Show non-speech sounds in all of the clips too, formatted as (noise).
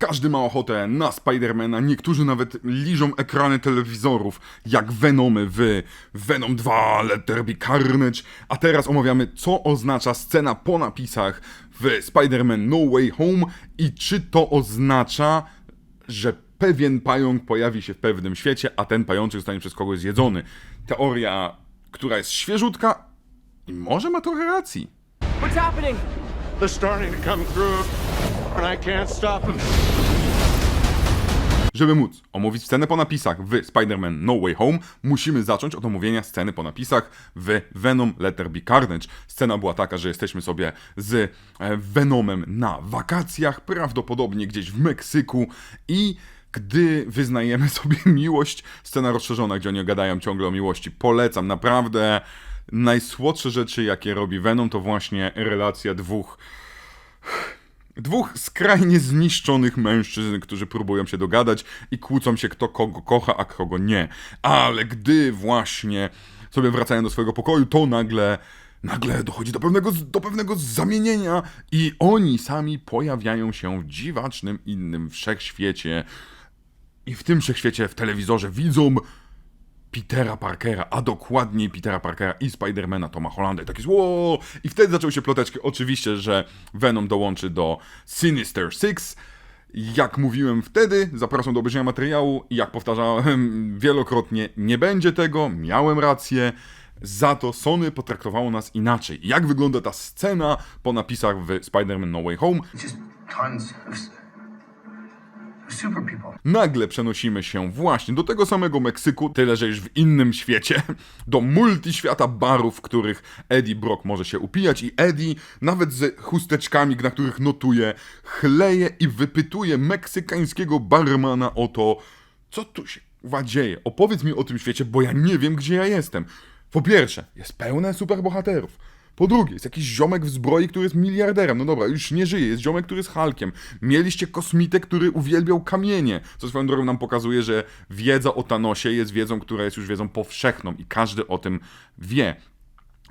Każdy ma ochotę na Spidermana, niektórzy nawet liżą ekrany telewizorów, jak Venomy w Venom 2, Let There Be Carnage. A teraz omawiamy, co oznacza scena po napisach w Spider-Man No Way Home i czy to oznacza, że pewien pająk pojawi się w pewnym świecie, a ten pajączek zostanie przez kogoś zjedzony. Teoria, która jest świeżutka i może ma trochę racji. What's happening? They're starting to come through, Żeby móc omówić scenę po napisach w Spider-Man No Way Home, musimy zacząć od omówienia sceny po napisach w Venom Let There Be Carnage. Scena była taka, że jesteśmy sobie z e, Venomem na wakacjach, prawdopodobnie gdzieś w Meksyku i gdy wyznajemy (laughs) sobie miłość, scena rozszerzona, gdzie oni gadają ciągle o miłości. Polecam, naprawdę najsłodsze rzeczy, jakie robi Venom, to właśnie relacja dwóch Dwóch skrajnie zniszczonych mężczyzn, którzy próbują się dogadać i kłócą się, kto kogo kocha, a kogo nie. Ale gdy właśnie sobie wracają do swojego pokoju, to nagle. Nagle dochodzi do pewnego, do pewnego zamienienia i oni sami pojawiają się w dziwacznym innym wszechświecie. I w tym wszechświecie w telewizorze widzą Petera Parkera, a dokładniej Petera Parkera i Spidermana Toma Hollanda i taki wow! I wtedy zaczęły się ploteczki, oczywiście, że Venom dołączy do Sinister Six. Jak mówiłem wtedy, zapraszam do obejrzenia materiału i jak powtarzałem (laughs) wielokrotnie, nie będzie tego, miałem rację. Za to Sony potraktowało nas inaczej. Jak wygląda ta scena po napisach w Spider-Man No Way Home? just tons of, Nagle przenosimy się właśnie do tego samego Meksyku, tyle że już w innym świecie, do multiświata barów, w których Eddie Brock może się upijać i Eddie, nawet z chusteczkami, na których notuje, chleje i wypytuje meksykańskiego barmana o to, co tu się kurwa dzieje. Opowiedz mi o tym świecie, bo ja nie wiem, gdzie ja jestem. Po pierwsze, jest pełne superbohaterów. Po drugie, jest jakiś ziomek w zbroi, który jest miliarderem. No dobra, już nie żyje. Jest ziomek, który jest Hulkiem. Mieliście kosmitę, który uwielbiał kamienie. Co swoją drogą nam pokazuje, że wiedza o Thanosie jest wiedzą, która jest już wiedzą powszechną i każdy o tym wie.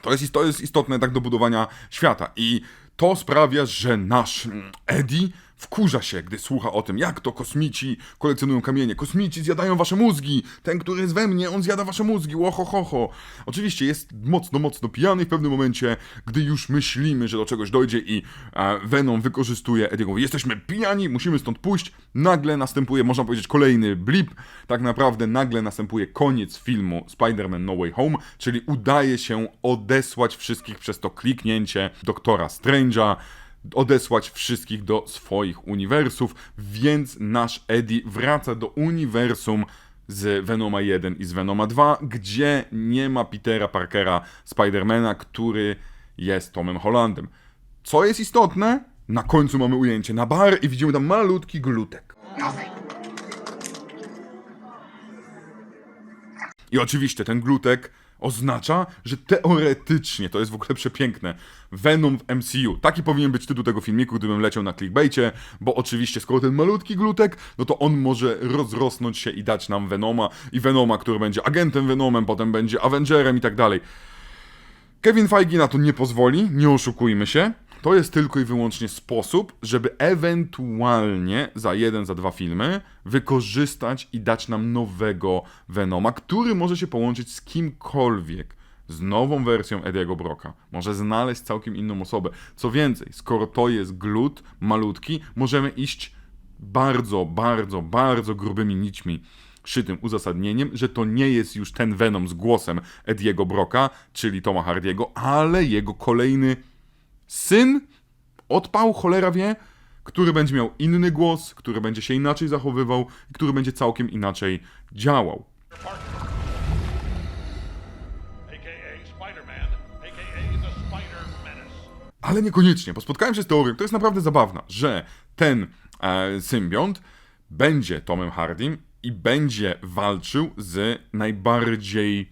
To jest, to jest istotne tak do budowania świata. I to sprawia, że nasz mm, Eddie wkurza się, gdy słucha o tym, jak to kosmici kolekcjonują kamienie. Kosmici zjadają wasze mózgi. Ten, który jest we mnie, on zjada wasze mózgi. Łoho, ho, ho. Oczywiście jest mocno, mocno pijany w pewnym momencie, gdy już myślimy, że do czegoś dojdzie i e, Venom wykorzystuje Ediego. Jesteśmy pijani, musimy stąd pójść. Nagle następuje, można powiedzieć, kolejny blip. Tak naprawdę nagle następuje koniec filmu Spider-Man No Way Home, czyli udaje się odesłać wszystkich przez to kliknięcie doktora Strange'a, odesłać wszystkich do swoich uniwersów, więc nasz Eddie wraca do uniwersum z Venoma 1 i z Venoma 2, gdzie nie ma Petera Parkera Spidermana, który jest Tomem Hollandem. Co jest istotne? Na końcu mamy ujęcie na bar i widzimy tam malutki glutek. I oczywiście ten glutek oznacza, że teoretycznie, to jest w ogóle przepiękne, Venom w MCU. Taki powinien być tytuł tego filmiku, gdybym leciał na clickbaicie, bo oczywiście skoro ten malutki glutek, no to on może rozrosnąć się i dać nam Venoma i Venoma, który będzie agentem Venomem, potem będzie Avengerem i tak dalej. Kevin Feige na to nie pozwoli, nie oszukujmy się. To jest tylko i wyłącznie sposób, żeby ewentualnie za jeden, za dwa filmy wykorzystać i dać nam nowego Venoma, który może się połączyć z kimkolwiek. Z nową wersją Ediego Broka. Może znaleźć całkiem inną osobę. Co więcej, skoro to jest glut malutki, możemy iść bardzo, bardzo, bardzo grubymi nićmi szytym uzasadnieniem, że to nie jest już ten Venom z głosem Ediego Broka, czyli Toma Hardiego, ale jego kolejny syn, odpał, cholera wie, który będzie miał inny głos, który będzie się inaczej zachowywał i który będzie całkiem inaczej działał. Ale niekoniecznie, bo spotkałem się z teorią, to jest naprawdę zabawna, że ten e, symbiont będzie Tomem Hardym i będzie walczył z najbardziej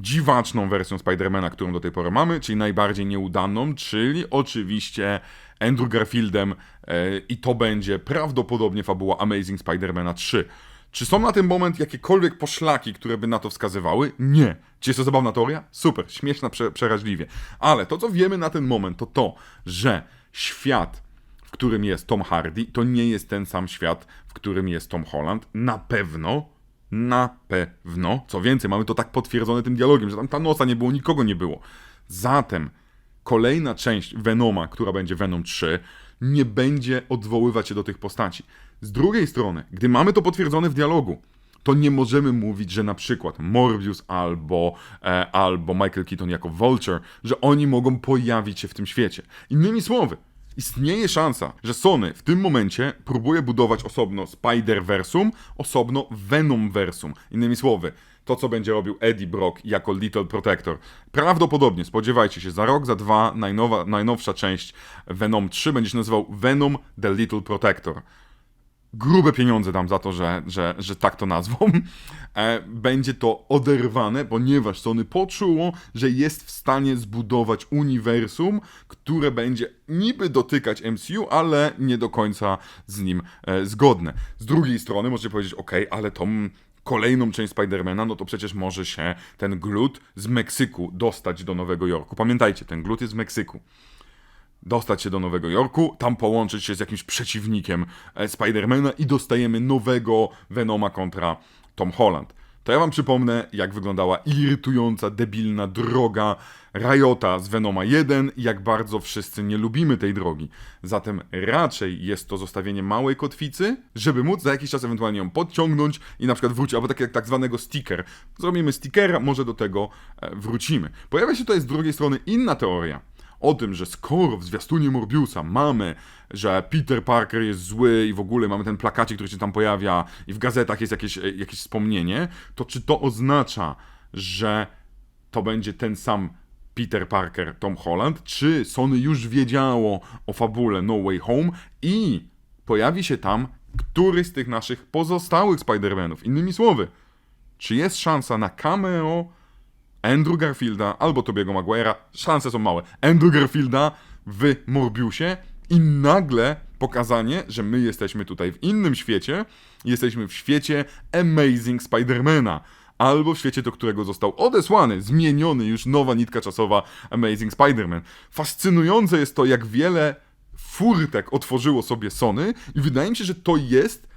dziwaczną wersją Spidermana, którą do tej pory mamy, czyli najbardziej nieudaną, czyli oczywiście Andrew Garfieldem e, i to będzie prawdopodobnie fabuła Amazing Spider-Mana 3. Czy są na ten moment jakiekolwiek poszlaki, które by na to wskazywały? Nie. Czy jest to zabawna teoria? Super, śmieszna prze, przeraźliwie. Ale to, co wiemy na ten moment, to to, że świat w którym jest Tom Hardy, to nie jest ten sam świat, w którym jest Tom Holland. Na pewno, na pewno. Co więcej, mamy to tak potwierdzone tym dialogiem, że tam Thanosa nie było, nikogo nie było. Zatem kolejna część Venoma, która będzie Venom 3, nie będzie odwoływać się do tych postaci. Z drugiej strony, gdy mamy to potwierdzone w dialogu, to nie możemy mówić, że na przykład Morbius albo, e, albo Michael Keaton jako Vulture, że oni mogą pojawić się w tym świecie. Innymi słowy, istnieje szansa, że Sony w tym momencie próbuje budować osobno Spider-Versum, osobno Venom-versum. Innymi słowy, to co będzie robił Eddie Brock jako Little Protector. Prawdopodobnie, spodziewajcie się, za rok, za dwa, najnowa, najnowsza część Venom 3 będzie się nazywał Venom the Little Protector grube pieniądze dam za to, że, że, że tak to nazwą, (laughs) e, będzie to oderwane, ponieważ Sony poczuło, że jest w stanie zbudować uniwersum, które będzie niby dotykać MCU, ale nie do końca z nim e, zgodne. Z drugiej strony możecie powiedzieć, ok, ale tą kolejną część Spidermana, no to przecież może się ten glut z Meksyku dostać do Nowego Jorku. Pamiętajcie, ten glut jest z Meksyku dostać się do Nowego Jorku, tam połączyć się z jakimś przeciwnikiem e, Spidermana i dostajemy nowego Venoma kontra Tom Holland. To ja wam przypomnę, jak wyglądała irytująca, debilna droga Riota z Venoma 1 i jak bardzo wszyscy nie lubimy tej drogi. Zatem raczej jest to zostawienie małej kotwicy, żeby móc za jakiś czas ewentualnie ją podciągnąć i na przykład wrócić, albo tak jak tak zwanego sticker. Zrobimy stickera, może do tego e, wrócimy. Pojawia się tutaj z drugiej strony inna teoria o tym, że skoro w zwiastunie Morbiusa mamy, że Peter Parker jest zły i w ogóle mamy ten plakacik, który się tam pojawia i w gazetach jest jakieś, e, jakieś wspomnienie, to czy to oznacza, że to będzie ten sam Peter Parker, Tom Holland, czy Sony już wiedziało o fabule No Way Home i pojawi się tam któryś z tych naszych pozostałych Spider-Manów. Innymi słowy, czy jest szansa na cameo Andrew Garfielda albo Tobiego Maguire'a, szanse są małe, Andrew Garfielda w Morbiusie i nagle pokazanie, że my jesteśmy tutaj w innym świecie, jesteśmy w świecie Amazing Spidermana. Albo w świecie, do którego został odesłany, zmieniony już nowa nitka czasowa Amazing Spider-Man. Fascynujące jest to, jak wiele furtek otworzyło sobie Sony i wydaje mi się, że to jest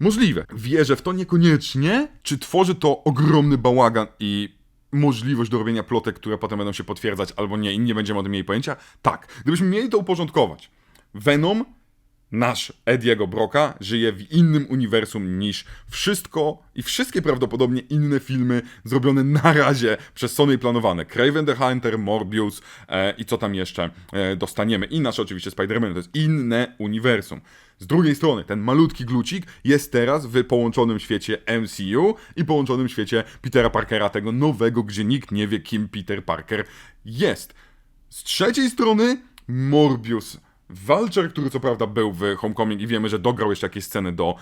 możliwe. Wierzę w to niekoniecznie, czy tworzy to ogromny bałagan i możliwość do robienia plotek, które potem będą się potwierdzać albo nie i nie będziemy o tym mieli pojęcia? Tak. Gdybyśmy mieli to uporządkować. Venom, nasz Ediego Broka, żyje w innym uniwersum niż wszystko i wszystkie prawdopodobnie inne filmy zrobione na razie przez Sony planowane. Craven the Hunter, Morbius e, i co tam jeszcze e, dostaniemy. I nasze oczywiście Spider-Man. To jest inne uniwersum. Z drugiej strony, ten malutki glucik jest teraz w połączonym świecie MCU i połączonym świecie Petera Parkera, tego nowego, gdzie nikt nie wie, kim Peter Parker jest. Z trzeciej strony, Morbius. Vulture, który co prawda był w Homecoming i wiemy, że dograł jeszcze jakieś sceny do,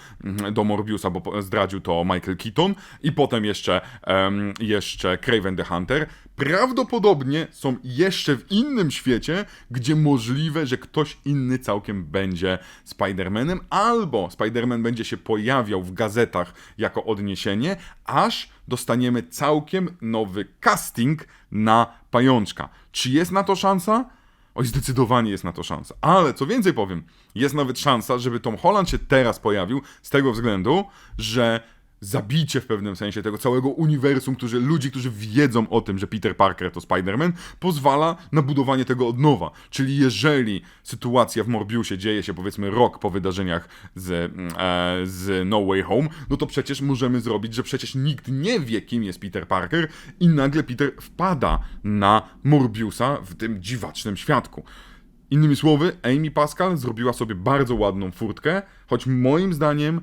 do Morbiusa, bo zdradził to Michael Keaton i potem jeszcze, em, jeszcze Craven the Hunter, prawdopodobnie są jeszcze w innym świecie, gdzie możliwe, że ktoś inny całkiem będzie Spider-Manem, albo Spider-Man będzie się pojawiał w gazetach jako odniesienie, aż dostaniemy całkiem nowy casting na pajączka. Czy jest na to szansa? Oj, zdecydowanie jest na to szansa. Ale co więcej powiem, jest nawet szansa, żeby Tom Holland się teraz pojawił z tego względu, że zabicie w pewnym sensie tego całego uniwersum, którzy, ludzi, którzy wiedzą o tym, że Peter Parker to Spider-Man, pozwala na budowanie tego od nowa. Czyli jeżeli sytuacja w Morbiusie dzieje się powiedzmy rok po wydarzeniach z, e, z No Way Home, no to przecież możemy zrobić, że przecież nikt nie wie, kim jest Peter Parker i nagle Peter wpada na Morbiusa w tym dziwacznym świadku. Innymi słowy, Amy Pascal zrobiła sobie bardzo ładną furtkę, choć moim zdaniem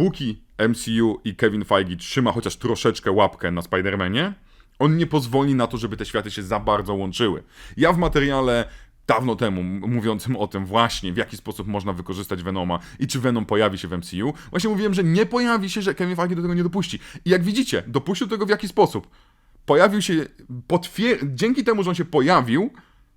póki MCU i Kevin Feige trzyma chociaż troszeczkę łapkę na Spider-Manie, on nie pozwoli na to, żeby te światy się za bardzo łączyły. Ja w materiale dawno temu, mówiącym (laughs) o tym właśnie, w jaki sposób można wykorzystać Venoma i czy Venom pojawi się w MCU, właśnie mówiłem, że nie pojawi się, że Kevin Feige do tego nie dopuści. I jak widzicie, dopuścił tego w jaki sposób? Pojawił się, dzięki temu, że on się pojawił,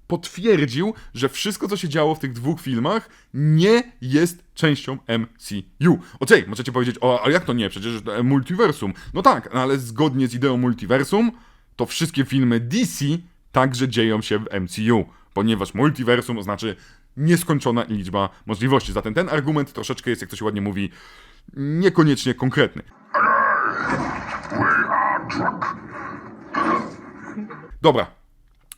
potwierdził, że wszystko, co się działo w tych dwóch filmach, nie jest częścią MCU. Okej, możecie powiedzieć, o, ale jak to nie? Przecież to multiversum. No tak, no ale zgodnie z ideą multiversum, to wszystkie filmy DC także dzieją się w MCU, ponieważ multiversum znaczy nieskończona liczba możliwości. Zatem ten argument troszeczkę jest, jak to się ładnie mówi, niekoniecznie konkretny. Dobra.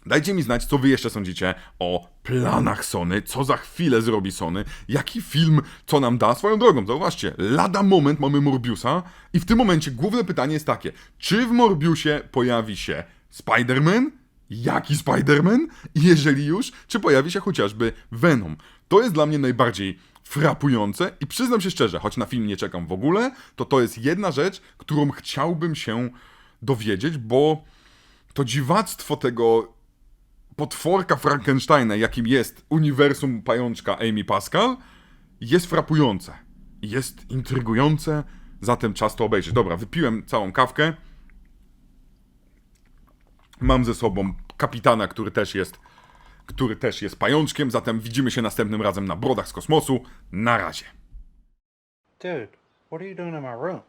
Dajcie mi znać, co wy jeszcze sądzicie o planach Sony, co za chwilę zrobi Sony, jaki film, co nam da. Swoją drogą, zauważcie, lada moment mamy Morbiusa i w tym momencie główne pytanie jest takie, czy w Morbiusie pojawi się Spider-Man? Jaki Spider-Man? Jeżeli już, czy pojawi się chociażby Venom? To jest dla mnie najbardziej frapujące i przyznam się szczerze, choć na film nie czekam w ogóle, to to jest jedna rzecz, którą chciałbym się dowiedzieć, bo to dziwactwo tego potworka Frankensteina, jakim jest uniwersum pajączka Amy Pascal, jest frapujące. Jest intrygujące, zatem czas to obejrzeć. Dobra, wypiłem całą kawkę. Mam ze sobą kapitana, który też jest który też jest pajączkiem, zatem widzimy się następnym razem na Brodach z Kosmosu. Na razie. Dude, what are you doing in my room?